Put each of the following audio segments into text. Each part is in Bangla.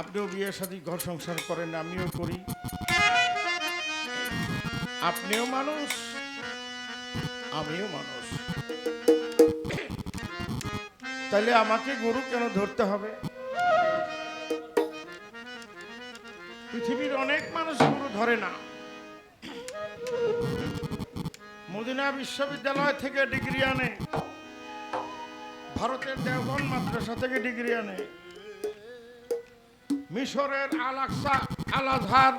আপনিও বিয়ে সাথে ঘর সংসার করেন আমিও করি। আপনিও মানুষ আমিও মানুষ। তাহলে আমাকে গরু কেন ধরতে হবে? পৃথিবীর অনেক মানুষ গরু ধরে না। মদিনা বিশ্ববিদ্যালয় থেকে ডিগ্রি আনে। ভারতের দেওবন মাদ্রাসা থেকে ডিগ্রি আনে। মিশরের আল আলাধার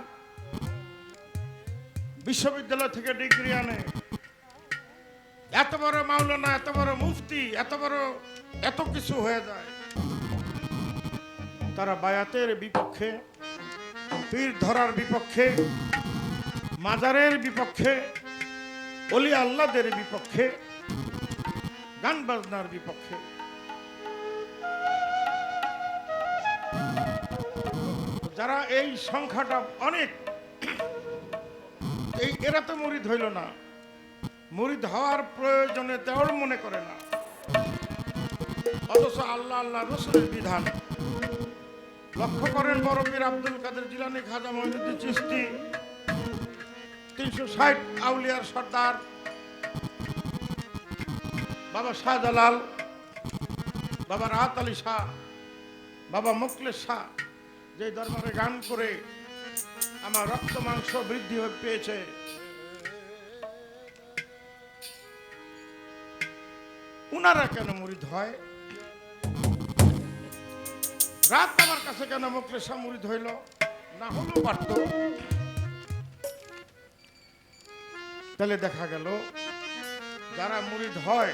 বিশ্ববিদ্যালয় থেকে ডিগ্রি আনে। এত বড় মাওলানা, এত বড় মুফতি, এত বড়, এত কিছু হয়ে যায়। তারা বায়াতের বিপক্ষে, পীর ধরার বিপক্ষে, মাজারের বিপক্ষে, অলি আল্লাদের বিপক্ষে, গান বাজনার বিপক্ষে। যারা এই সংখ্যাটা অনেক, এই এরা তো মুরিদ হইল না। মুরিদ হওয়ার প্রয়োজনে তেমন মনে করে না। অথচ আল্লাহ আল্লাহ রসুলের বিধান। লক্ষ্য করেন বরফির আব্দুল কাদের জিলানি খাজা মহিনুদ্দিন চিস্তি তিনশো ষাট আউলিয়ার সর্দার বাবা শাহজালাল, বাবা রাহাত আলী শাহ, বাবা মুকলেশ শাহ, যে দরবারে গান করে আমার রক্ত মাংস বৃদ্ধি হয়ে পেয়েছে। উনারা কেন মুরিদ হয়? রাত আমার কাছে কেন মুকলেশ মুরিদ হইল? না হলেও পারত। তাহলে দেখা গেল, যারা মুরিদ হয়,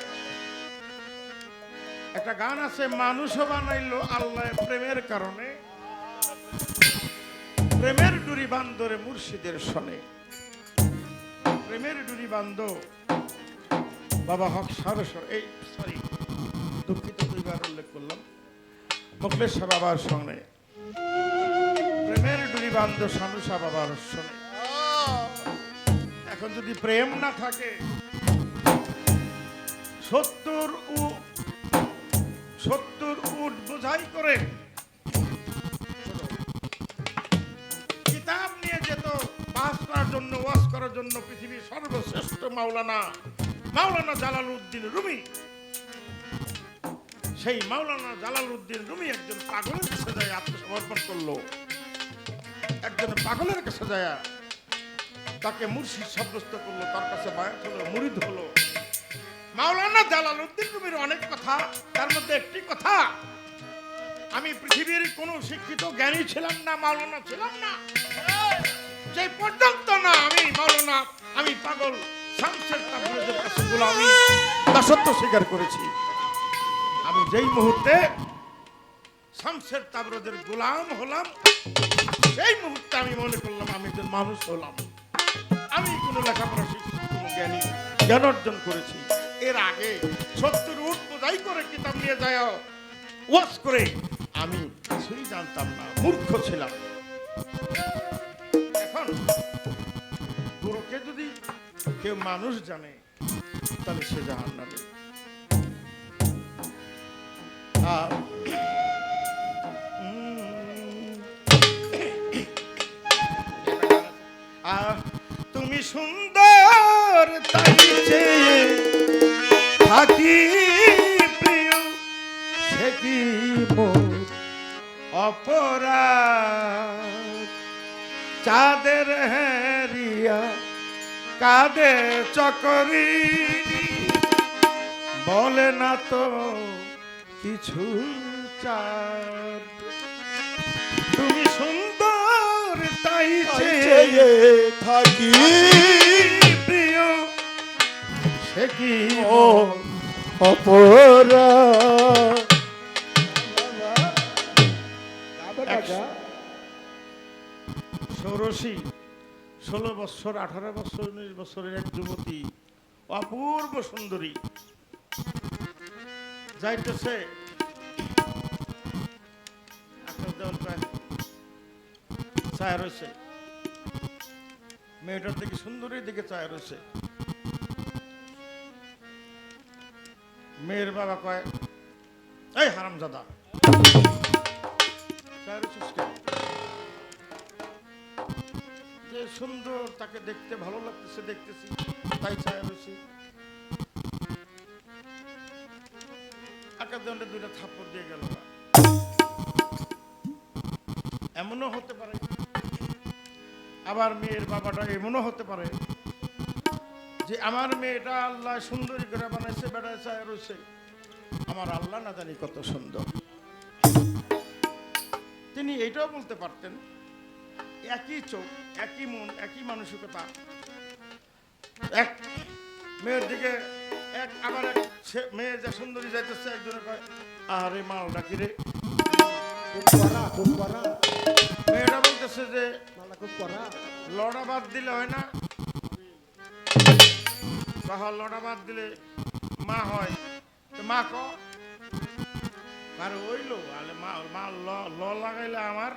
একটা গান আছে, মানুষও বানাইলো আল্লাহ প্রেমের কারণে। প্রেমের ডুরি বান্দরে মুর্শিদের শনে প্রেমের ডুরি বান্দ বাবা হক সারসর এই সরি দুঃখিত দুইবার উল্লেখ করলাম। মুখলেশ শাহ বাবার সঙ্গে, প্রেমের ডুরি বান্দ শানু বাবার শনে এখন যদি প্রেম না থাকে, সত্তর উ, সত্তর উট বোঝাই করে কিতাব নিয়ে যেত বাস করার জন্য, ওয়াজ করার জন্য পৃথিবীর সর্বশ্রেষ্ঠ মাওলানা। মাওলানা জালাল উদ্দিন রুমি। সেই মাওলানা জালাল উদ্দিন রুমি একজন পাগলের কাছে যায় আত্মসমর্পণ করল। একজন পাগলের কাছে যায়, তাকে মুর্শিদ সাব্যস্ত করল, তার কাছে বায়াত হলো, মুরিদ হলো। মাওলানা জালাল উদ্দিন রুমির অনেক কথা, তার মধ্যে একটি কথা, আমি পৃথিবীর কোনো শিক্ষিত জ্ঞানী ছিলাম না, মাওলানা ছিলাম না। যে পর্যন্ত না আমি মাওলানা, আমি পাগল। আমি যেই মুহূর্তে আমি মনে মানুষ জ্ঞানী অর্জন করেছি। এর আগে সত্তর উঠ বোঝাই করে কিতাব নিয়ে যায় ওয়াজ করে আমি কিছুই জানতাম না, মূর্খ ছিলাম। এখন গুরুকে যদি কেউ মানুষ জানে, তাহলে সে জাহান নামে তুমি সুন্দর থাকি প্রিয়, সে কি চাঁদের হেরিয়া কাঁদে চকরি। বলে না তো কিছু চাঁদ। তুমি সুন্দর তাই চেয়ে থাকি। প্রিয় সে কি ও অপরা ষোড়শী। ষোলো বছর আঠারো বছর উনিশ বছরের এক যুবতী, অপূর্ব সুন্দরী। যাইতেছে। দেওয়াল রয়েছে। মেয়েটার দিকে, সুন্দরীর দিকে ছায়া রয়েছে। মেয়ের বাবা কয়, এই হারামজাদা, ছায়া রয়েছিস যে সুন্দর তাকে দেখতে ভালো লাগতেছে, দেখতেছি। তাই ছায়া রয়েছে। আকাশ দণ্ডে দুইটা থাপ্পড় দিয়ে গেল। এমনও হতে পারে। আবার মেয়ের বাবাটা এমনও হতে পারে যে আমার মেয়েটা আল্লাহ সুন্দরী করে বানাইছে, বেড়ায় ছায়া রয়েছে। আমার আল্লাহ না জানি কত সুন্দর। তিনি এটাও বলতে পারতেন একই চোখ একই মন একই মানসিকতা। এক মেয়ের দিকে এক আবার এক মেয়ে যে সুন্দরী যাইতেছে একজনে কয় আরে মালটা কি রে? মেয়েটা বলতেছে যে মালা লড়া বাদ দিলে হয় না। তাহলে লড়া বাদ দিলে মা হয়। তো মা ক আর ওইলো আলে মা মা ল ল লাগাইলে আমার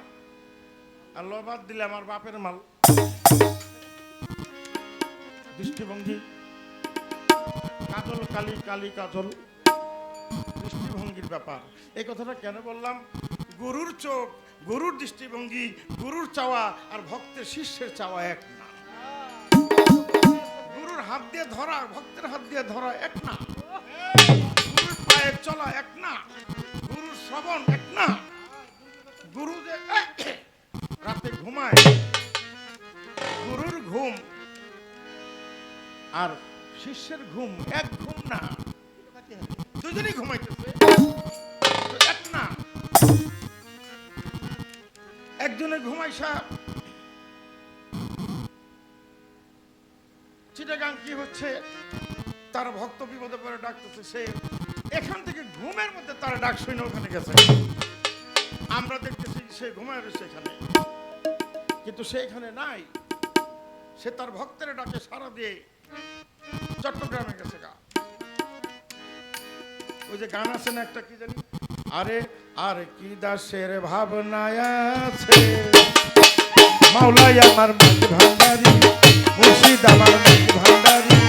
আর ল বাদ দিলে আমার বাপের মাল। দৃষ্টিভঙ্গি, কাজল, কালি কালি, কাজল। দৃষ্টিভঙ্গির ব্যাপার। এই কথাটা কেন বললাম? গরুর চোখ, গরুর দৃষ্টিভঙ্গি, গরুর চাওয়া আর ভক্তের শিষ্যের চাওয়া এক না। গুরুর হাত দিয়ে ধরা, ভক্তের হাত দিয়ে ধরা এক না। গুরুর পায়ে চলা এক না। গুরুর শ্রবণ এক না। গুরু যে রাতে ঘুমায়। গুরুর ঘুম আর শিষ্যের ঘুম এক ঘুম না। দুজনেই ঘুমাইতেছে। এক না। একজনে ঘুমাইসা। চিটাগাং কি হচ্ছে? তার ভক্ত বিপদে পড়ে ডাকতেছে সে। এখান থেকে ঘুমের মধ্যে তার ডাক শুনে ওখানে গেছে। আমরা দেখতেছি সে ঘুমায় রয়েছে এখানে। কিন্তু সে এখানে নাই। সে তার ভক্তের ডাকে সারা দিয়ে চট্টগ্রামে গেছে গা। ওই যে গান আছে না একটা, কি জানি? আরে, আর কি দাসের ভাবনায় আছে? মাওলাই আমার মুখ ভান্ডারি, মুর্শিদ আমার মুখ ভান্ডারি।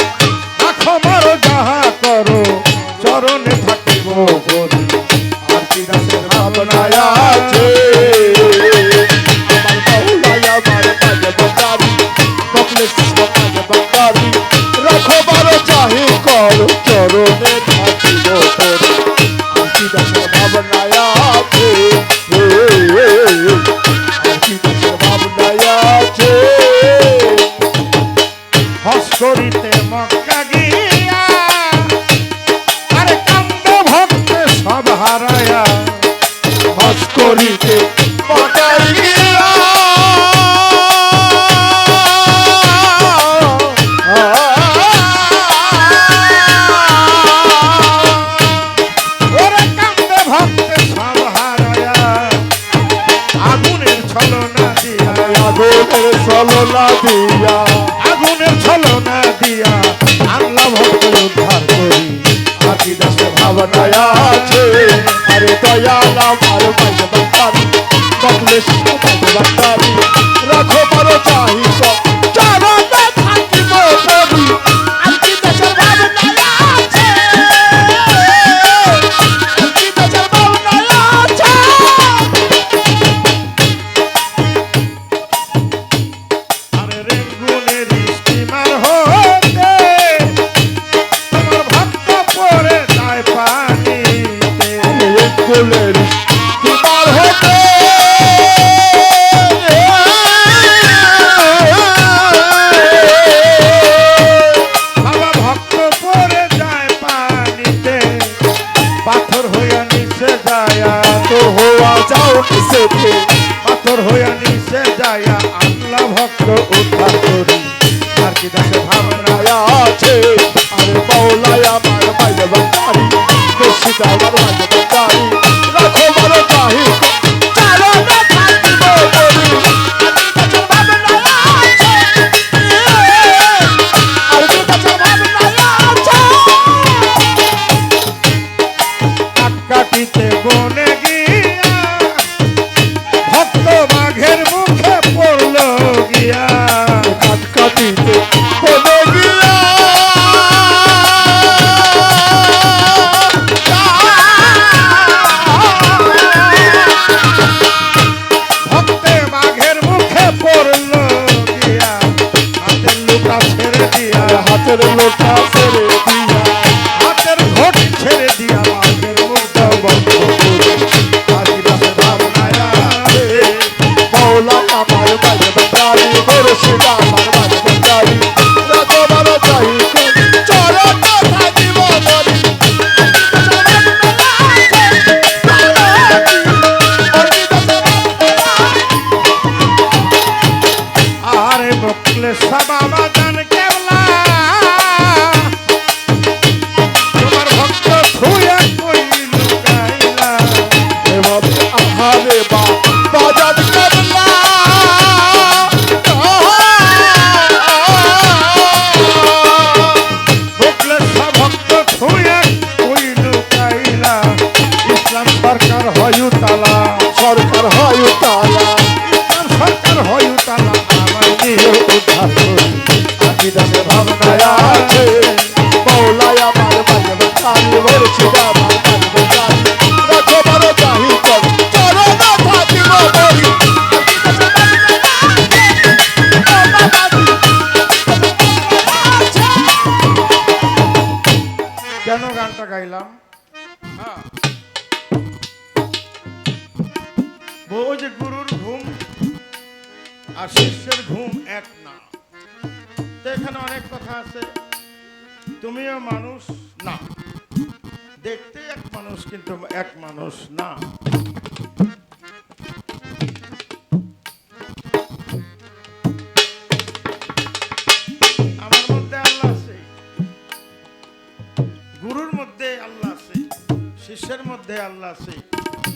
শিষ্যের মধ্যে আল্লাহ আছে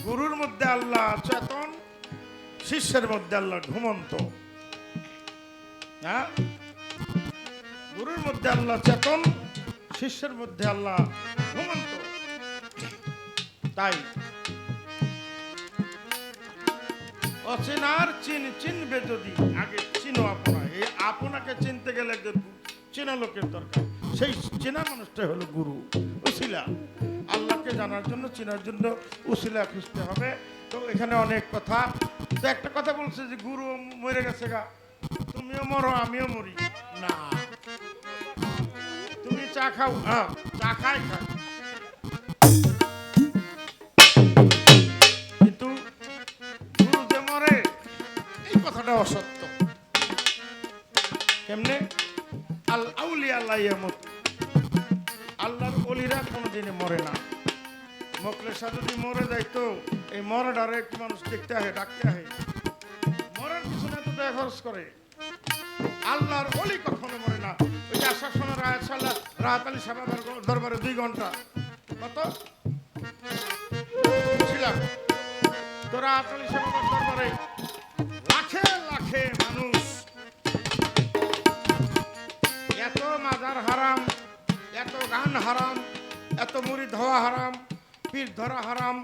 গুরুর মধ্যে আল্লাহ চেতন শিষ্যের মধ্যে আল্লাহ ঘুমন্ত। হ্যাঁ? গুরুর মধ্যে আল্লাহ চেতন শিষ্যের মধ্যে আল্লাহ ঘুমন্ত। তাই অচেনার চিন চিনবে যদি, আগে চিনো আপনা এই আপনাকে চিনতে গেলে একজন চেনা লোকের দরকার। সেই চেনা মানুষটা হলো গুরু উসিলা আল্লাহকে জানার জন্য, চেনার জন্য উসিলা খুঁজতে হবে। তো এখানে অনেক কথা। তো একটা কথা বলছে যে, গুরু মরে গেছে গা। তুমিও মরো, আমিও মরি। না। তুমি চা খাও। হ্যাঁ চা খাই খাই কিন্তু গুরু যে মরে, এই কথাটা অসত্য। কেমনে? আল আউলি আল্লাহ ইয়ামুত অলিরা কোনোদিনই মরে না। মোকলেশা যদি মরে যায় তো এই মরাটারে একটু মানুষ দেখতে আহে ডাকতে আহে মরার পিছনে তো খরচ করে। আল্লাহর অলি কখনো মরে না। ওই আসার সময় রায়াত সাল্লাহ রাহাত আলী সাহেবের দরবারে দুই ঘণ্টা। কত? ছিলাম তো রাহাত আলী সাহেবের দরবারে লাখে লাখে মানুষ মাজার হারাম, এত মুড়ি ধোয়া হারাম, পীর ধরা হারাম,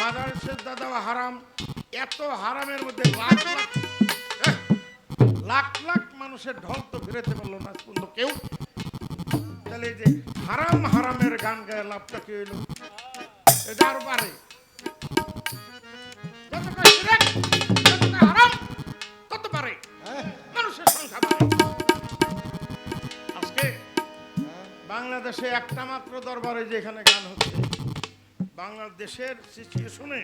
মাদার সেদ্ধা দেওয়া হারাম, এত হারামের মধ্যে লাখ লাখ লাখ লাখ মানুষের ঢল তো ফিরেতে পারল না কিন্তু কেউ। তাহলে যে হারাম হারামের গান গায়ে লাভটা কি হইল? এটা আর বাংলাদেশে একটা মাত্র দরবারে যেখানে গান হচ্ছে। বাংলাদেশের সিচুয়েশনে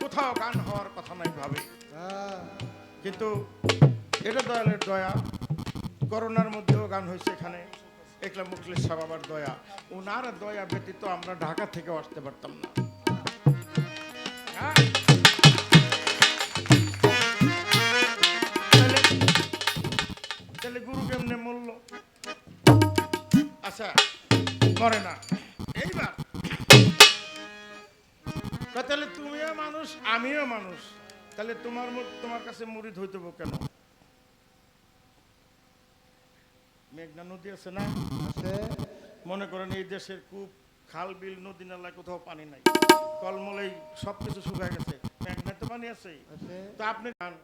কোথাও গান হওয়ার কথা নাই ভাবে। কিন্তু এটা দয়ালের দয়া। করোনার মধ্যেও গান হয়েছে এখানে। একলা মুখলেশ সাহ বাবার দয়া। ওনার দয়া ব্যতীত আমরা ঢাকা থেকেও আসতে পারতাম না। হ্যাঁ? আচ্ছা মরে না। এইবার। তাহলে তুমিও মানুষ আমিও মানুষ। তাহলে তোমার তোমার কাছে মুড়িদ হইতে হবে কেন? মেঘনা নদী আছে না? আছে। মনে করেন এই দেশের কূপ খাল বিল নদী নালায় কোথাও পানি নাই। কলমলেই সব কিছু শুকায় গেছে। মেঘনা তো পানি আছে। তো আপনি গান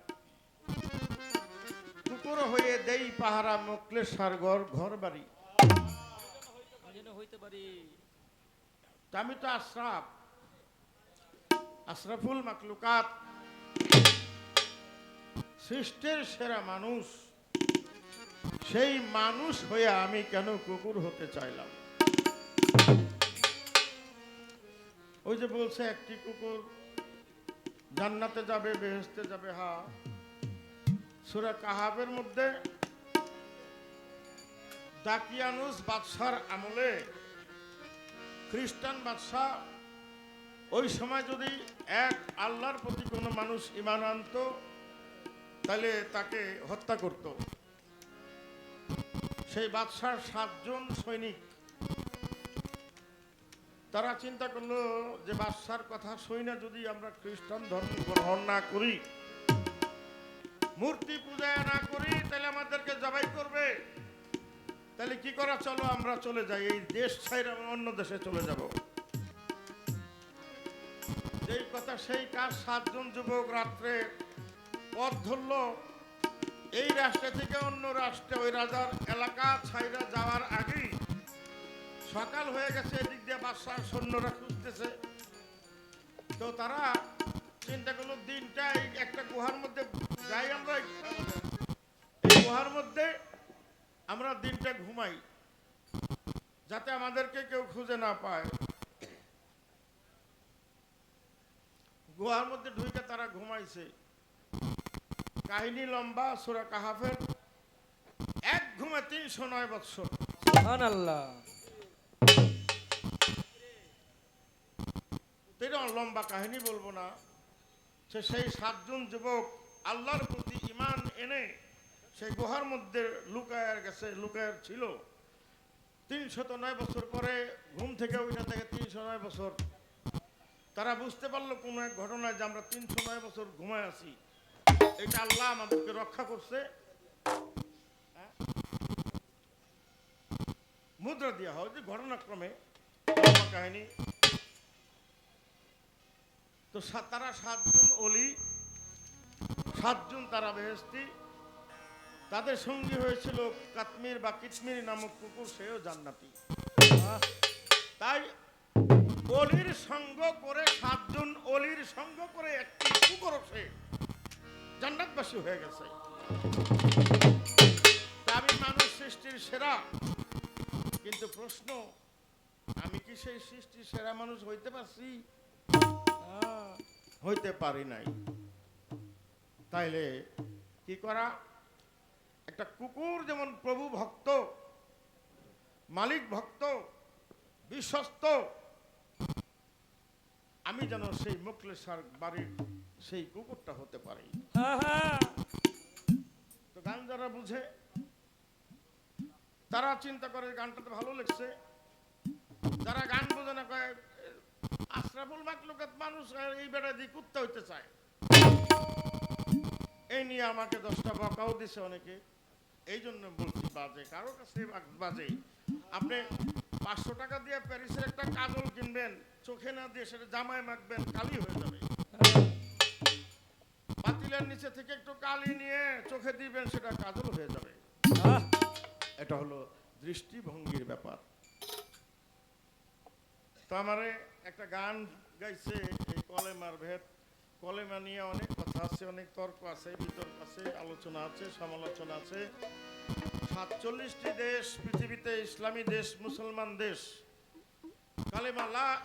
কুকুর হয়ে দেই পাহারা মোকলেশ্বর ঘর ঘর বাড়ি আমি তো আশরাফ, আশরাফুল মাকলুকাত সৃষ্টির সেরা মানুষ। সেই মানুষ হয়ে আমি কেন কুকুর হতে চাইলাম? ওই যে বলছে, একটি কুকুর জান্নাতে যাবে বেহেস্তে যাবে, হা। সুরা কাহাবের মধ্যে দাকিয়ানুস বাদশার আমলে। খ্রিস্টান বাদশাহ, ওই সময় যদি এক আল্লাহর প্রতি কোনো মানুষ ইমান আনত, তাহলে তাকে হত্যা করত। সেই বাদশার সাতজন সৈনিক, তারা চিন্তা করল যে বাদশার কথা শুই না যদি আমরা খ্রিস্টান ধর্ম গ্রহণ না করি, মূর্তি পূজা না করি, তাহলে আমাদেরকে জবাই করবে। তাহলে কি করা, চলো আমরা চলে যাই। এই দেশ ছাইরে অন্য দেশে চলে যাব। যেই কথা, সেই কাজ সাতজন যুবক রাত্রে পথ ধরল, এই রাষ্ট্র থেকে অন্য রাষ্ট্রে, ওই রাজার এলাকা ছাইরা যাওয়ার আগেই সকাল হয়ে গেছে, এদিক দিয়ে বাদশাহ সৈন্যরা খুঁজতেছে। তো তারা চিন্তা করল দিনটা একটা গুহার মধ্যে যাই আমরা। এই গুহার মধ্যে আমরা দিনটা ঘুমাই যাতে আমাদেরকে কেউ খুঁজে না পায়। গুহার মধ্যে ঢুকে তারা ঘুমাইছে। কাহিনী লম্বা সুরা কাহাফের এক ঘুমে তিনশো নয় বৎসর। লম্বা কাহিনী বলব না সে সেই সাতজন যুবক আল্লাহর প্রতি ইমান এনে সেই গুহার মধ্যে লুকায়ার গেছে, লুকায়ার ছিল। তিনশত নয় বছর পরে ঘুম থেকে ওইটা থেকে তিনশো নয় বছর। তারা বুঝতে পারল কোনো এক ঘটনায় যে আমরা তিনশো নয় বছর ঘুমায় আছি। এটা আল্লাহ আমাদেরকে রক্ষা করছে। হ্যাঁ? মুদ্রা দেওয়া হয় যে ঘটনাক্রমে কাহিনী। তো তারা সাতজন অলি, সাতজন তারা বেহেস্তি তাদের সঙ্গী হয়েছিল কাশ্মীর বা কিচমির নামক কুকুর, সেও জান্নাতি। তাই অলির সঙ্গ করে সাতজন অলির সঙ্গ করে একটি কুকুর সে জান্নাতবাসী হয়ে গেছে। আমি মানুষ সৃষ্টির সেরা, কিন্তু প্রশ্ন, আমি কি সেই সৃষ্টির সেরা মানুষ হইতে পারছি? হইতে পারি নাই। তাইলে কি করা? একটা কুকুর যেমন প্রভু ভক্ত মালিক ভক্ত বিশ্বস্ত আমি যেন সেই মুকলেশ্বর বাড়ির সেই কুকুরটা হতে পারি। তো গান যারা বুঝে তারা চিন্তা করে গানটা তো ভালো লাগছে। যারা গান বোঝে না কয় আশরাফুল মাকলুকাত মানুষ এই বেড়া দিয়ে কুত্তা হইতে চায়। এই নিয়ে আমাকে দশটা বকাও দিছে অনেকে। এই জন্য বলছি বাজে কারও কাছে বাজে আপনি পাঁচশো টাকা দিয়ে প্যারিসের একটা কাজল কিনবেন চোখে না দিয়ে সেটা জামায় মাখবেন কালি হয়ে যাবে। পাতিলের নিচে থেকে একটু কালি নিয়ে চোখে দিবেন সেটা কাজল হয়ে যাবে। এটা হলো দৃষ্টিভঙ্গির ব্যাপার। তো আমারে একটা গান গাইছে এই কলেমার ভেদ। কলেমা নিয়ে অনেক কথা আছে, অনেক তর্ক আছে, বিতর্ক আছে, আলোচনা আছে, সমালোচনা আছে। সাতচল্লিশটি দেশ, পৃথিবীতে ইসলামী দেশ, মুসলমান দেশ। কালেমা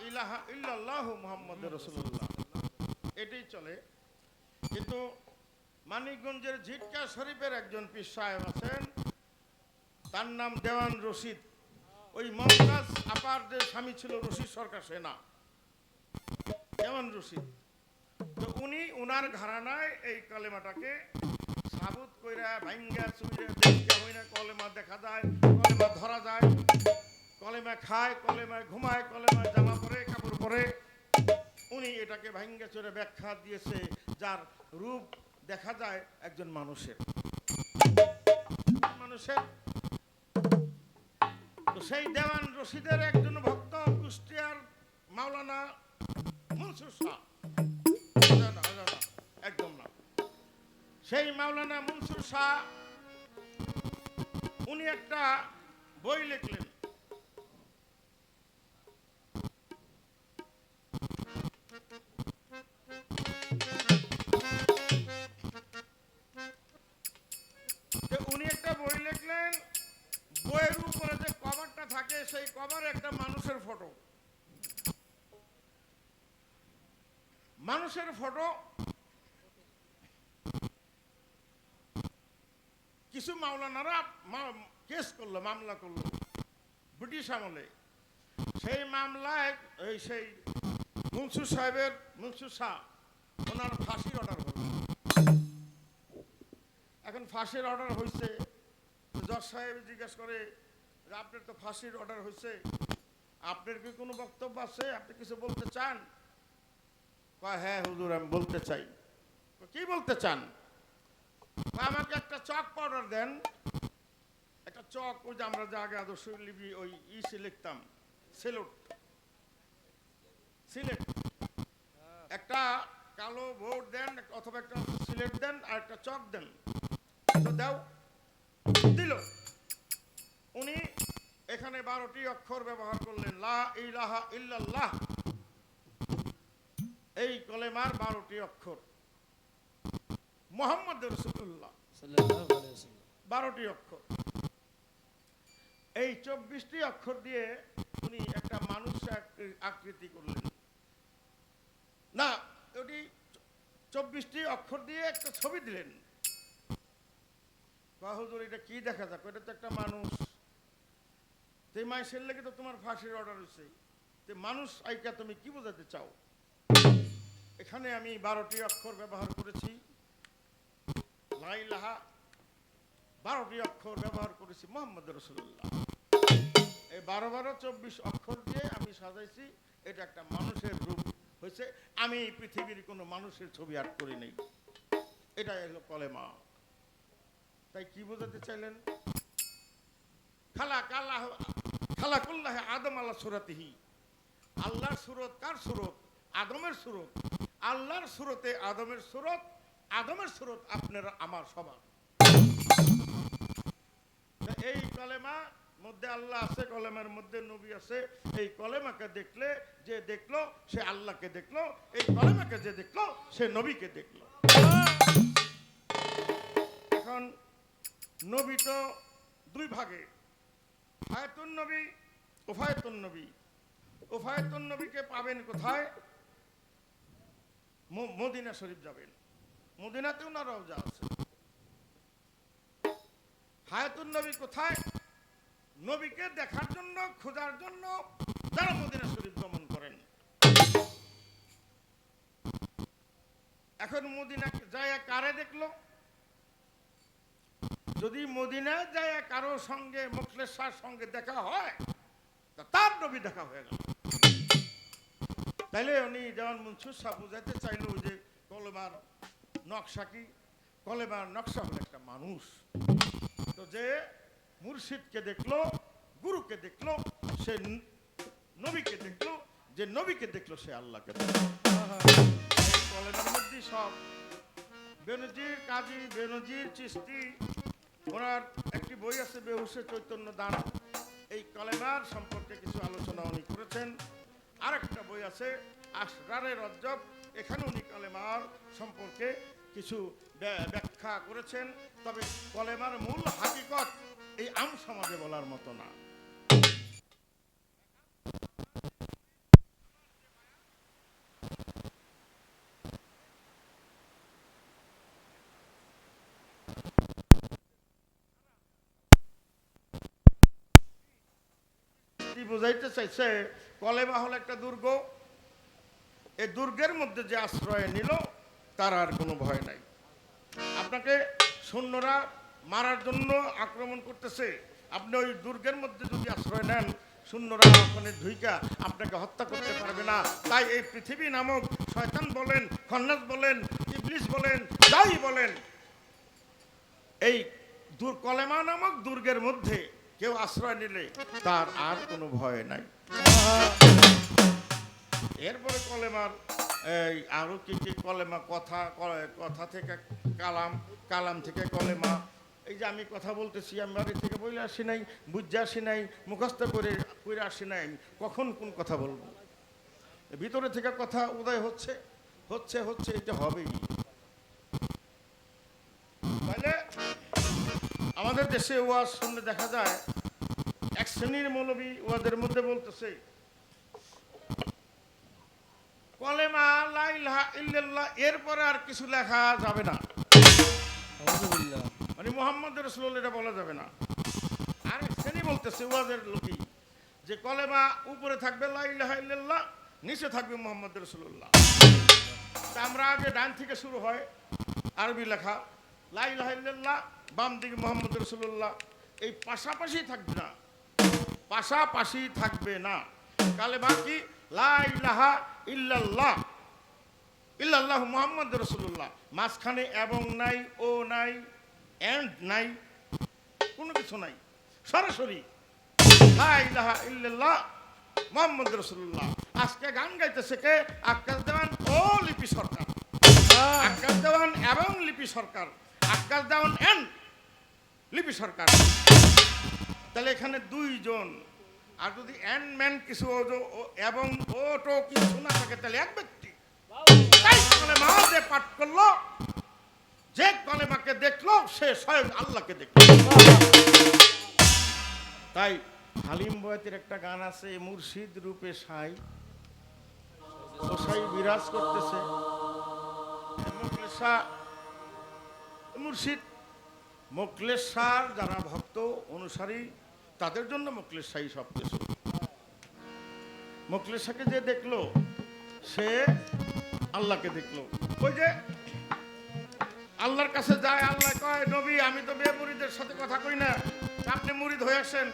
ইলাহা ইল্লাল্লাহু মুহাম্মদ রসুল্লাহ এটাই চলে। কিন্তু মানিকগঞ্জের ঝিটকা শরীফের একজন পীর সাহেব আছেন। তার নাম দেওয়ান রশিদ। ওই মমতাজ আপার যে স্বামী ছিল রশিদ সরকার সেনা। দেওয়ান রশিদ। উনি উনার ঘরানায় এই কলেমাটাকে সাবুত কইরা ভাঙ্গা চুইরা দেখা হই না কলেমা দেখা যায়, কলেমা ধরা যায়। কলেমা খায়, কলেমায় ঘুমায়, কলেমায় জামা পরে, কাপড় পরে। উনি এটাকে ভাঙ্গা চুরে ব্যাখ্যা দিয়েছে, যার রূপ দেখা যায় একজন মানুষের। মানুষের। তো সেই দেওয়ান রশিদের একজন ভক্ত কুষ্টিয়ার মাওলানা মনসুর শাহ। একদম না। সেই মাওলানা মনসুর শাহ, উনি একটা বই লিখলেন। উনি একটা বই লিখলেন, বইয়ের উপরে যে কভারটা থাকে, সেই কভার একটা মানুষের ফটো মানুষের ফটো কিছু মাওলানারা কেস করল, মামলা করল, ব্রিটিশ আমলে। সেই মামলায়, এই সেই মুনসুর সাহেবের মুনসুর শাহ, ওনার ফাঁসির অর্ডার হলো। এখন ফাঁসির অর্ডার হয়েছে জজ সাহেব জিজ্ঞেস করে যে আপনার তো ফাঁসির অর্ডার হয়েছে আপনার কি কোনো বক্তব্য আছে? আপনি কিছু বলতে চান? হ্যাঁ হুজুর, আমি বলতে চাই। কি বলতে চান? আমাকে একটা চক পাউডার দেন। একটা চক, ওই যে আমরা আগে আদর্শ লিপি, ওই ইসে লিখতাম, সিলেট। একটা কালো বোর্ড দেন, অথবা একটা সিলেট দেন, আর একটা চক দেন। দাও। দিল। উনি এখানে বারোটি অক্ষর ব্যবহার করলেন। লা ইলাহা ইল্লাল্লাহ। এই কলেমার বারোটি অক্ষর। মোহাম্মদ রসুল্লাহ। বারোটি অক্ষর। এই চব্বিশটি অক্ষর দিয়ে উনি একটা মানুষ আকৃতি করলেন। না ওটি চব্বিশটি অক্ষর দিয়ে একটা ছবি দিলেন। বাহুদুর এটা কি দেখা যাক? এটা তো একটা মানুষ। তো মাইসের লেগে তো তোমার ফাঁসির অর্ডার হয়েছে তো মানুষ আইকা তুমি কি বোঝাতে চাও? এখানে আমি বারোটি অক্ষর ব্যবহার করেছি। লাইলাহা বারোটি অক্ষর ব্যবহার করেছি মোহাম্মদ রসুল্লাহ এই বারো বারো চব্বিশ অক্ষর দিয়ে আমি সাজাইছি। এটা একটা মানুষের রূপ হয়েছে। আমি পৃথিবীর কোনো মানুষের ছবি আর্ট করি নেই। এটা হলো কলেমা। তাই কি বোঝাতে চাইলেন? খালা কাল্লাহ খালা কুল্লাহ আদম আল্লাহ সুরাতিহি। আল্লাহর সুরত কার সুরত? আদমের সুরত। আল্লাহর সুরতে আদমের সুরত আদমের সুরত আপনার আমার সবার এই কলেমা মধ্যে আল্লাহ আছে, কলেমার মধ্যে নবী আছে। এই কলেমাকে দেখলে যে দেখল, সে আল্লাহকে দেখল। এই কলেমাকে যে দেখল, সে নবীকে দেখল। এখন নবী তো দুই ভাগে ফায়তুন নবী, ওফায়তুন নবী। ওফায়তুন নবীকে পাবেন কোথায়? মদিনা শরীফ যাবেন। মদিনাতেও না রওজা আছে। হায়াতুন নবী কোথায়? নবীকে দেখার জন্য, খোঁজার জন্য যারা মদিনা শরীফ গমন করেন। এখন মদিনা যায় কারে দেখল? যদি মদিনা যায় কারও সঙ্গে মুখলেশার সঙ্গে দেখা হয়, তা তার নবী দেখা হয়ে গেল। তাইলে উনি যেমন মনসুর সাহ বুঝাতে চাইলো যে কলেমার নকশা কি? কলেমার নকশা হলো একটা মানুষ। তো যে মুর্শিদকে দেখল, গুরুকে দেখল, সে নবীকে দেখল, যে নবীকে দেখল সে আল্লাহকে কলেমার মধ্যে সব। বেনজির কাজী, বেনজির চিস্তি ওনার একটি বই আছে বেহুসে চৈতন্য দান। এই কলেমার সম্পর্কে কিছু আলোচনা উনি করেছেন। আরেকটা বই আছে আসরারে রজ্জব। এখানেও উনি কালেমার সম্পর্কে কিছু ব্য- ব্যাখ্যা করেছেন। তবে কলেমার মূল হাকিকত এই আম সমাজে বলার মতো না। বোঝাইতে চাইছে কলেমা হলো একটা দুর্গ। এই দুর্গের মধ্যে যে আশ্রয় নিল, তার আর কোনো ভয় নাই। আপনাকে সৈন্যরা মারার জন্য আক্রমণ করতেছে। আপনি ওই দুর্গের মধ্যে যদি আশ্রয় নেন শূন্যরা ওখানে ধুইকা আপনাকে হত্যা করতে পারবে না। তাই এই পৃথিবী নামক শয়তান বলেন, খন্নাস বলেন, ইবলিস বলেন, যাই বলেন, এই কলেমা নামক দুর্গের মধ্যে কেউ আশ্রয় নিলে তার আর কোনো ভয় নাই। এরপরে কলেমার, এই আরও কি কি কলেমা, কথা কথা থেকে কালাম কালাম থেকে কলেমা। এই যে আমি কথা বলতেছি, আমি বাড়ি থেকে বলে আসি নাই বুঝে আসি নাই, মুখস্থ করে করে আসি নাই কখন কোন কথা বলব? ভিতরে থেকে কথা উদয় হচ্ছে হচ্ছে হচ্ছে, এটা হবেই। দেশে ওয়াজ শুনলে দেখা যায় এক শ্রেণির মৌলবী ওয়াদের মধ্যে বলতেছে কলেমা লা ইল্লাল্লাহ এরপরে আর কিছু লেখা যাবে না। মানে মোহাম্মদ রসুল এটা বলা যাবে না। আর এক শ্রেণি বলতেছে ওয়াদের লোকই যে কলেমা উপরে থাকবে লা ইলাহা ইল্লাল্লাহ নিচে থাকবে মোহাম্মদ রসুল্লাহ তা আমরা আগে ডান থেকে শুরু হয় আরবি লেখা। লা ইলাহা ইল্লাল্লাহ বাম দিকে মোহাম্মদ রসুল্লাহ এই পাশাপাশি থাকবে না। পাশাপাশি থাকবে না। কালে বাকি লা ইলাহা ইল্লাল্লাহ। ইল্লাল্লাহ মুহাম্মদ রসুল্লাহ মাঝখানে এবং নাই ও নাই এন্ড নাই কোনো কিছু নাই। সরাসরি লা ইলাহা ইল্লাল্লাহ মুহাম্মদ রসুল্লাহ আজকে গান গাইতেছে কে? আক্কাস দেওয়ান ও লিপি সরকার। আকাশ দেওয়ান এবং লিপি সরকার। আক্কাস দেওয়ান এন্ড লিপি সরকার। তাহলে এখানে দুইজন। আর যদি এন্ড ম্যান কিছু এবং ওটো কিছু না থাকে, তাহলে এক ব্যক্তি। তাই কলেমা যে পাঠ করল। যে কলেমাকে দেখল, সে স্বয়ং আল্লাহকে দেখল। তাই হালিম বয়াতের একটা গান আছে, মুর্শিদ রূপে সাই। ও সাই বিরাজ করতেছে। মুর্শিদ। মোকলেশার যারা ভক্ত অনুসারী, তাদের জন্য মোকলেশাই সব কিছু মোকলেশাকে যে দেখল, সে আল্লাহকে দেখল। ওই যে আল্লাহর কাছে যায়, আল্লাহ কয়, নবী, আমি তো বে মুড়িদের সাথে কথা কই না। আপনি মুরিদ হয়ে আসেন।